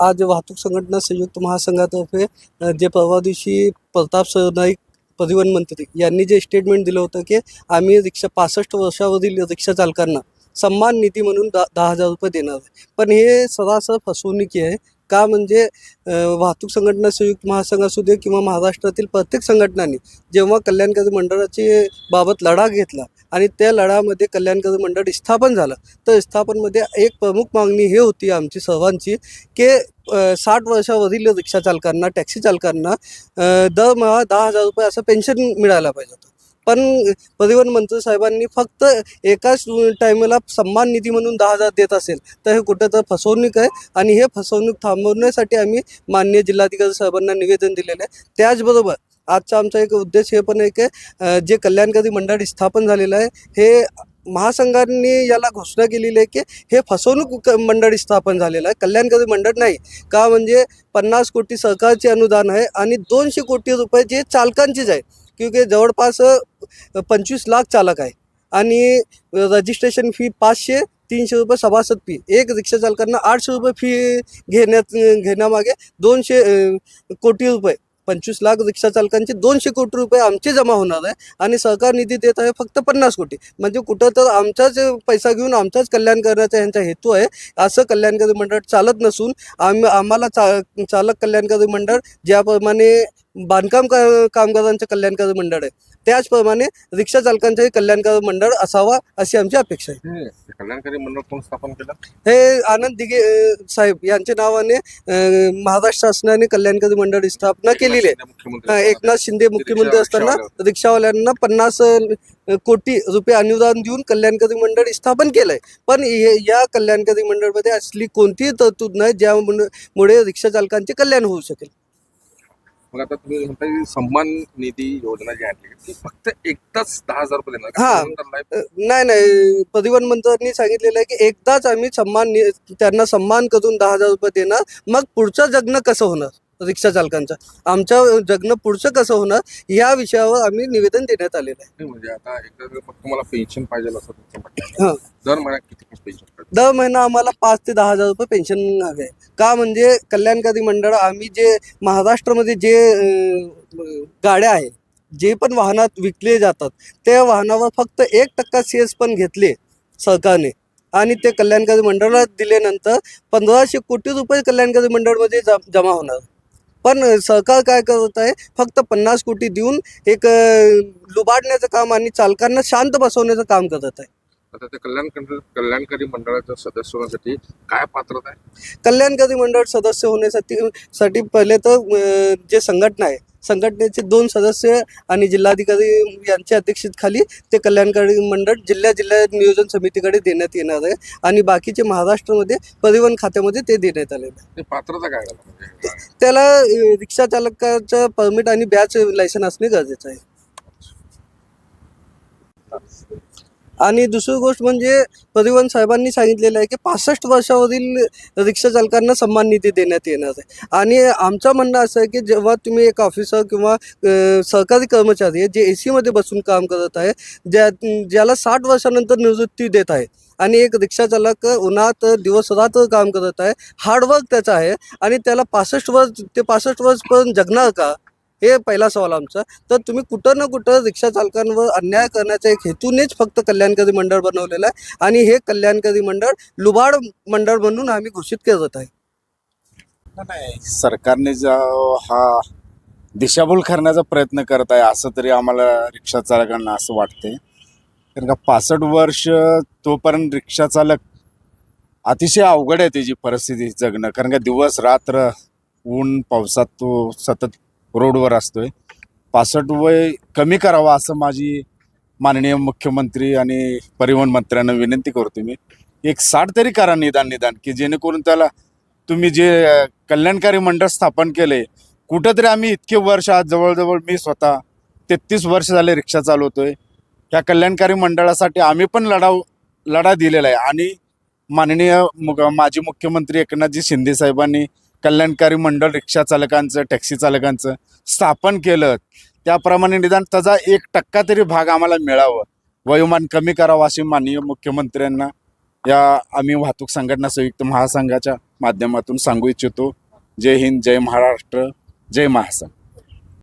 आज वाहतूक संघटना संयुक्त महासंघातर्फे जे परवा दिवशी प्रताप सरनाईक परिवहन मंत्री यांनी जे स्टेटमेंट दिलं होतं की आम्ही रिक्षा पासष्ट वर्षावरील रिक्षा चालकांना सन्मान निधी म्हणून दा दहा हजार रुपये देणार आहे. पण हे सरासर फसवणुकी आहे. का म्हणजे वाहतूक संघटना संयुक्त महासंघ असू दे किंवा महाराष्ट्रातील प्रत्येक संघटनांनी जेव्हा कल्याणकारी मंडळाची बाबत लढा घेतला आणि त्या लढ्यामध्ये कल्याणकारी मंडळ स्थापन झालं. तर स्थापनमध्ये एक प्रमुख मागणी हे होती आमची सर्वांची की साठ वर्षावरील रिक्षा चालकांना टॅक्सी चालकांना दरमहा दहा हजार रुपये असं पेन्शन मिळायला पाहिजे होतं. पण परिवहन मंत्री साहेबांनी फक्त एकाच टायमाला सन्मान निधी म्हणून दहा हजार देत असेल तर हे कुठं तर फसवणूक आहे. आणि हे फसवणूक थांबवण्यासाठी आम्ही माननीय जिल्हाधिकारी साहेबांना निवेदन दिलेलं आहे. त्याचबरोबर आजचा आमचा एक उद्देश हे पण आहे की जे कल्याणकारी मंडळ स्थापन झालेलं आहे हे महासंघांनी याला घोषणा केलेली आहे की हे फसवणूक क- मंडळ स्थापन झालेलं आहे. कल्याणकारी मंडळ नाही का म्हणजे पन्नास कोटी सरकारचे अनुदान आहे आणि दोनशे कोटी रुपये जे चालकांचेच आहे. क्योंकि जवळपास पंचवीस लाख चालक आहे आणि रजिस्ट्रेशन फी पाचशे तीनशे रुपये सभासद फी. एक रिक्षा चालकांना आठशे रुपये फी घेण्यात घेण्यामागे दोनशे कोटी रुपये. पंचवीस लाख रिक्षा चालकांचे दोनशे कोटी रुपये आमचे जमा होणार आहे आणि सरकार निधी देत आहे फक्त पन्नास कोटी. म्हणजे कुठं तर आमचाच पैसा घेऊन आमचाच कल्याण करण्याचा यांचा हेतू आहे. असं कल्याणकारी मंडळ चालत नसून आम आम्हाला चा चालक कल्याणकारी मंडळ ज्याप्रमाणे बांधकाम कामगारांचं कल्याणकारी मंडळ आहे. त्याचप्रमाणे रिक्षा चालकांचंही कल्याणकारी मंडळ असावा अशी आमची अपेक्षा आहे. हे कल्याणकारी मंडळ कोण स्थापन केलं? हे आनंद दिघे अ, साहेब यांच्या नावाने महाराष्ट्र शासनाने कल्याणकारी मंडळ स्थापना केलेली आहे. एकनाथ शिंदे मुख्यमंत्री असताना रिक्षावाले. रिक्षावाल्यांना पन्नास कोटी रुपये अनुदान देऊन कल्याणकारी मंडळ स्थापन केलंय. पण या कल्याणकारी मंडळमध्ये असली कोणतीही तरतूद नाही ज्यामुळे रिक्षा चालकांचे कल्याण होऊ शकेल. मग आता तुम्ही म्हणता की सन्मान निधी योजना जी आणली ती फक्त एकदाच दहा हजार रुपये देणार हा. नाही? नाही परिवहन मंत्र्यांनी सांगितलेलं आहे की एकदाच आम्ही सन्मान नि- त्यांना सन्मान करून दहा हजार रुपये देणार. मग पुढचं जगणं कसं होणार? रिक्षा चालकांचं आमचं जगणं पुढचं कसं होणार या विषयावर आम्ही निवेदन देण्यात आलेलं आहे म्हणजे आता एकदा जर फक्त मला पेन्शन पाहिजे असं तुमचं म्हणणं. आहे. दर महिन्यात किती पेन्शन पाहिजे दर महिना आम्हाला पाच ते दहा हजार रुपये पेन्शन हवे आहे. का म्हणजे कल्याणकारी मंडळ आम्ही जे महाराष्ट्रामध्ये जे अं, गाड्या आहेत जे पण वाहनात विकले जातात त्या वाहनावर फक्त एक टक्का सेस पण घेतले सरकारने आणि ते कल्याणकारी मंडळाला दिल्यानंतर पंधराशे कोटी रुपये कल्याणकारी मंडळमध्ये ज- जमा होणार पण सरकार काय करत आहे? फक्त पन्नास कोटी देऊन एक लुबाडण्याचं काम आणि चालकांना शांत बसवण्याचं काम करत आहे. आता त्या कल्याणकारी कल्याणकारी मंडळाच्या सदस्य होण्यासाठी काय पात्रता आहे? कल्याणकारी मंडळ सदस्य होण्यासाठी साठी पहिले तर जे संघटना आहे संघटनेचे दोन सदस्य आणि जिल्हाधिकारी यांच्या अध्यक्षतेखाली ते कल्याणकारी मंडळ जिल्ह्या जिल्हा नियोजन समितीकडे देण्यात येणार आहे. आणि बाकीचे महाराष्ट्रामध्ये परिवहन खात्यामध्ये ते देण्यात आलेलं ते पात्रता काय म्हणजे त्याला रिक्षा चालकाचं परमिट आणि बॅच लायसन असणे गरजेचं आहे. आणि दुसरी गोष्ट म्हणजे परिवहन साहेबांनी सांगितलेलं आहे की पासष्ट वर्षावरील रिक्षा चालकांना सन्मान निधी देण्यात येणार आहे. आणि आमचं म्हणणं असं आहे की जेव्हा तुम्ही एक ऑफिसर किंवा सरकारी कर्मचारी आहे जे ए सीमध्ये बसून काम करत आहे ज्या ज्याला साठ वर्षानंतर निवृत्ती देत आहे आणि एक रिक्षा चालक उन्हात दिवस रात्र काम करत आहे हार्डवर्क त्याचं आहे आणि त्याला पासष्ट वर्ष ते पासष्ट वर्षपर्यंत जगणार का? हे पहिला सवाल आमचा. तर तुम्ही कुठं ना कुठं रिक्षा चालकांवर अन्याय करण्याच्या एक हेतूनेच फक्त कल्याणकारी मंडळ बनवलेलं आहे. आणि हे कल्याणकारी मंडळ लुबाड मंडळ म्हणून आम्ही घोषित करत आहे. नाही सरकारने ज्या हा दिशाभूल करण्याचा प्रयत्न करत आहे असं तरी आम्हाला रिक्षा चालकांना असं वाटते कारण का पासष्ट वर्ष तोपर्यंत रिक्षा चालक अतिशय अवघड आहे त्याची परिस्थिती जगणं. कारण का दिवस रात्र ऊन पावसात तो सतत रोडवर असतोय. पासष्ट वय कमी करावं असं माझी माननीय मुख्यमंत्री आणि परिवहन मंत्र्यांना विनंती करतो मी. एक साठ तरी करा निदान निदान की जेणेकरून त्याला तुम्ही जे कल्याणकारी मंडळ स्थापन केले कुठंतरी आम्ही इतके वर्ष आज जवळजवळ मी स्वतः तेहतीस वर्ष झाले रिक्षा चालवतोय. ह्या कल्याणकारी मंडळासाठी आम्ही पण लढाव लढा दिलेला आहे. आणि माननीय मुग माजी मुख्यमंत्री एकनाथजी शिंदे साहेबांनी कल्याणकारी मंडळ रिक्षा चालकांचं टॅक्सी चालकांचं स्थापन केलं. त्याप्रमाणे निदान त्याचा एक टक्का तरी भाग आम्हाला मिळावं. वयोमान कमी करावं अशी माननीय मुख्यमंत्र्यांना या आम्ही वाहतूक संघटना संयुक्त महासंघाच्या माध्यमातून सांगू इच्छितो. जय हिंद जय महाराष्ट्र जय महासंघ.